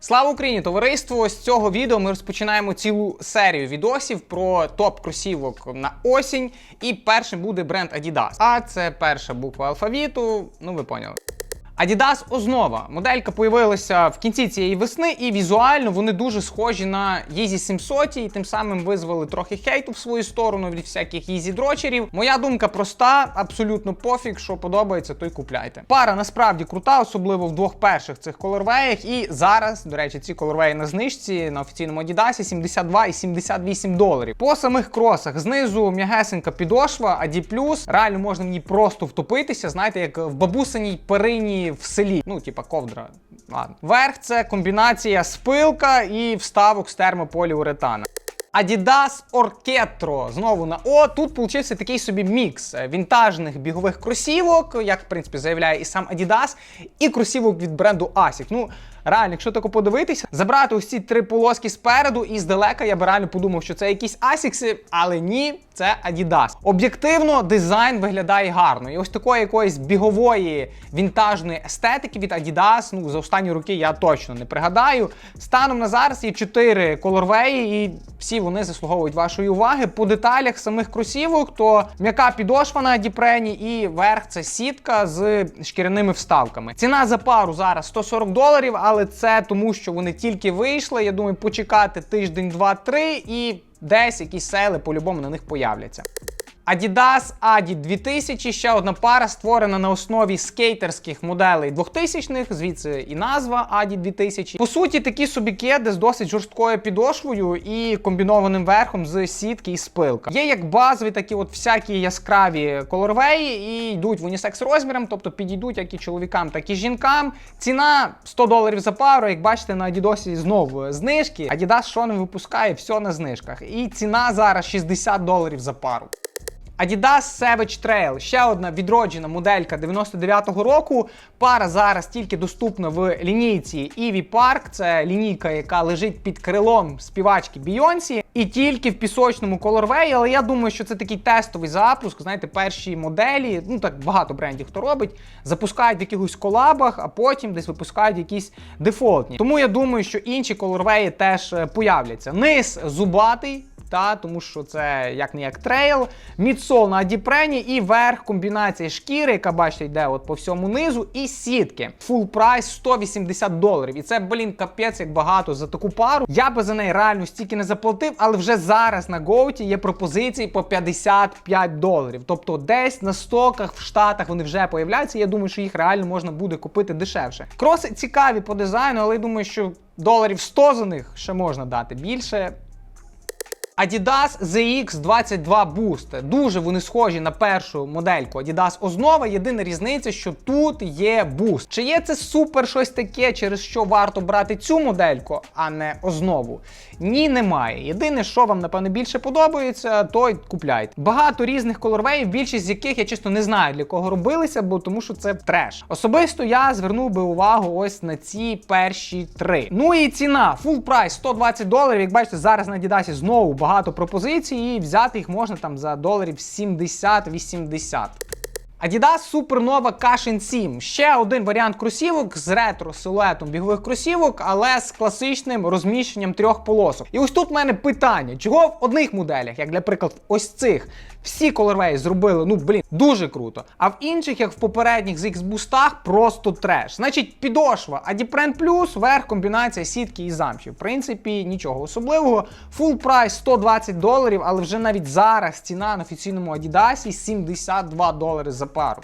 Слава Україні, товариство! З цього відео ми розпочинаємо цілу серію відосів про топ кросівок на осінь. І першим буде бренд Adidas. А це перша буква алфавіту. Ну ви поняли. Adidas Ознова. Моделька появилася в кінці цієї весни, і візуально вони дуже схожі на Yeezy 700, і тим самим визвали трохи хейту в свою сторону від всяких Yeezy дрочерів. Моя думка проста, абсолютно пофіг, що подобається, то й купляйте. Пара насправді крута, особливо в двох перших цих колорвеях. І зараз, до речі, ці колорвеї на знижці на офіційному Adidas 72 і 78 доларів. По самих кросах знизу м'ягесенька підошва, Adi+, реально можна в ній просто втопитися, знаєте, як в бабусиній перині в селі. Ну, типа ковдра. Ладно. Верх це комбінація спилка і вставок з термополіуретана. Adidas Orketro. Знову на О. Тут получився такий собі мікс вінтажних бігових кросівок, як в принципі заявляє і сам Adidas, і кросівок від бренду ASIC. Ну, реально, якщо тако подивитися, забрати ось три полоски спереду, і здалека я би реально подумав, що це якісь ASICS, але ні, це Adidas. Об'єктивно, дизайн виглядає гарно. І ось такої якоїсь бігової вінтажної естетики від Adidas, ну за останні роки я точно не пригадаю. Станом на зараз є чотири колорвеї, і всі вони заслуговують вашої уваги. По деталях самих кросівок, то м'яка підошва на діпрені і верх це сітка з шкіряними вставками. Ціна за пару зараз 140 доларів, але це тому, що вони тільки вийшли. Я думаю, почекати тиждень, два-три і десь якісь сели по-любому на них появляться. Adidas Adi 2000, ще одна пара створена на основі скейтерських моделей 2000-х, звідси і назва Adi 2000. По суті, такі собі кеди з досить жорсткою підошвою і комбінованим верхом з сітки і спилка. Є як базові, такі от всякі яскраві колорвеї і йдуть в унісекс розміром, тобто підійдуть як і чоловікам, так і жінкам. Ціна 100 доларів за пару. Як бачите, на Adidas знову знижки. Adidas що не випускає, все на знижках. І ціна зараз 60 доларів за пару. Adidas Savage Trail ще одна відроджена моделька 99-го року. Пара зараз тільки доступна в лінійці Eevee Park. Це лінійка, яка лежить під крилом співачки Бійонсі. І тільки в пісочному колорвеї, але я думаю, що це такий тестовий запуск. Знаєте, перші моделі, ну так багато брендів хто робить, запускають в якихось колабах, а потім десь випускають якісь дефолтні. Тому я думаю, що інші колорвеї теж е, появляться. Низ зубатий. Та тому що це як не як трейл, мідсол на адіпрені і верх комбінації шкіри, яка бачите, йде от по всьому низу, і сітки. Фул прайс 180 доларів. І це, блін, капець, як багато за таку пару. Я би за неї реально стільки не заплатив, але вже зараз на Гоуті є пропозиції по 55 доларів. Тобто десь на стоках в Штатах вони вже появляються. Я думаю, що їх реально можна буде купити дешевше. Кроси цікаві по дизайну, але я думаю, що доларів 100 за них ще можна дати більше. Adidas ZX22 Boost. Дуже вони схожі на першу модельку Adidas Ознова. Єдина різниця, що тут є буст. Чи є це супер щось таке, через що варто брати цю модельку, а не основу? Ні, немає. Єдине, що вам, напевно, більше подобається, то й купляйте. Багато різних колорвеїв, більшість з яких я чесно не знаю для кого робилися, бо тому що це треш. Особисто я звернув би увагу ось на ці перші три. Ну і ціна. Full прайс 120 доларів. Як бачите, зараз на Adidas знову багато пропозицій, і взяти їх можна там за доларів 70-80. Adidas Supernova Cushion 7. Ще один варіант кросівок з ретро силуетом бігових кросівок, але з класичним розміщенням трьох полосок. І ось тут в мене питання: чого в одних моделях, як для прикладу, ось цих, всі колорвеї зробили, ну блін, дуже круто. А в інших, як в попередніх з X-бустах, просто треш. Значить, підошва, Adipren Plus, верх, комбінація сітки і замші. В принципі, нічого особливого. Full прайс 120 доларів, але вже навіть зараз ціна на офіційному Adidas 72 долари за пару.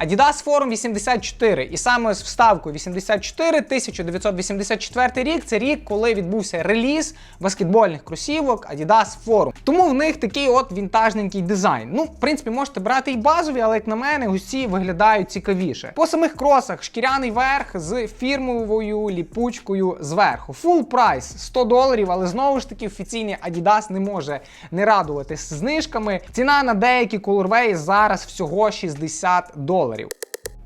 Adidas Forum 84. І саме з вставкою 84 1984 рік це рік, коли відбувся реліз баскетбольних кросівок Adidas Forum. Тому в них такий от вінтажненький дизайн. Ну, в принципі, можете брати і базові, але як на мене, усі виглядають цікавіше. По самих кросах шкіряний верх з фірмовою ліпучкою зверху. Full прайс 100 доларів, але знову ж таки офіційний Adidas не може не радувати з знижками. Ціна на деякі колорвеї зараз всього 60 доларів.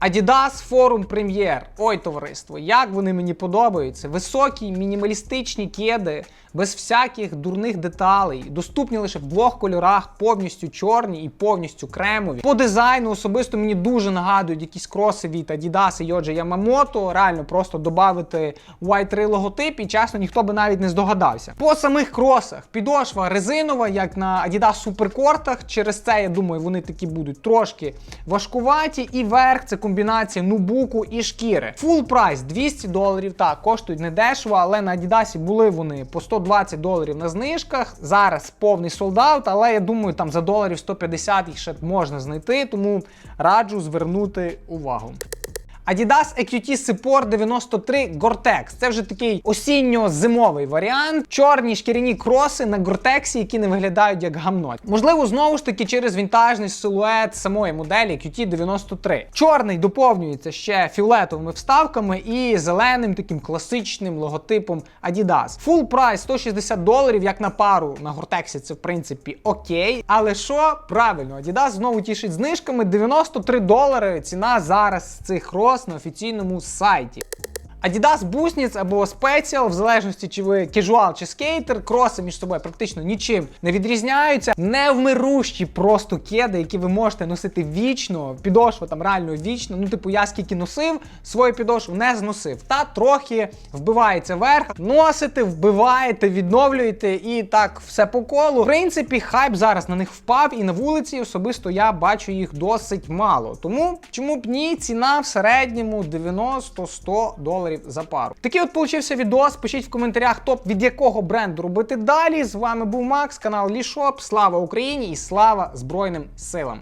Adidas Forum Premier. Ой, товариство, як вони мені подобаються. Високі, мінімалістичні кеди, без всяких дурних деталей, доступні лише в двох кольорах, повністю чорні і повністю кремові. По дизайну особисто мені дуже нагадують якісь кроси від Adidas і Yohji Yamamoto. Реально просто додати White 3 логотип, і чесно, ніхто би навіть не здогадався. По самих кросах підошва резинова, як на Adidas суперкортах. Через це я думаю, вони такі будуть трошки важкуваті. І верх це комбінація нубуку і шкіри. Full прайс 200 доларів. Так, коштують не дешево, але на Adidas були вони по 120 доларів на знижках. Зараз повний солдат, але я думаю, там за доларів 150 їх ще можна знайти, тому раджу звернути увагу. Adidas EQT Support 93 Gore-Tex. Це вже такий осінньо-зимовий варіант. Чорні шкіряні кроси на Gore-Tex, які не виглядають як гамно. Можливо, знову ж таки через вінтажний силует самої моделі EQT 93. Чорний доповнюється ще фіолетовими вставками і зеленим таким класичним логотипом Adidas. Full прайс 160 доларів, як на пару на Gore-Tex це в принципі окей. Але що правильно, Adidas знову тішить знижками 93 долари. Ціна зараз цих роз на офіційному сайті. Adidas Busnitz або Special, в залежності чи ви кежуал чи скейтер, кроси між собою практично нічим не відрізняються. Невмирущі просто кеди, які ви можете носити вічно. Підошва там реально вічно. Ну, типу, я скільки носив, свою підошву не зносив. Та трохи вбивається вверх. Носите, вбиваєте, відновлюєте і так все по колу. В принципі, хайп зараз на них впав, і на вулиці особисто я бачу їх досить мало. Тому чому б ні, ціна в середньому 90-100 доларів за пару. Такий от получився відос. Пишіть в коментарях, топ від якого бренду робити далі. З вами був Макс, канал Лішоп. Слава Україні і слава Збройним силам!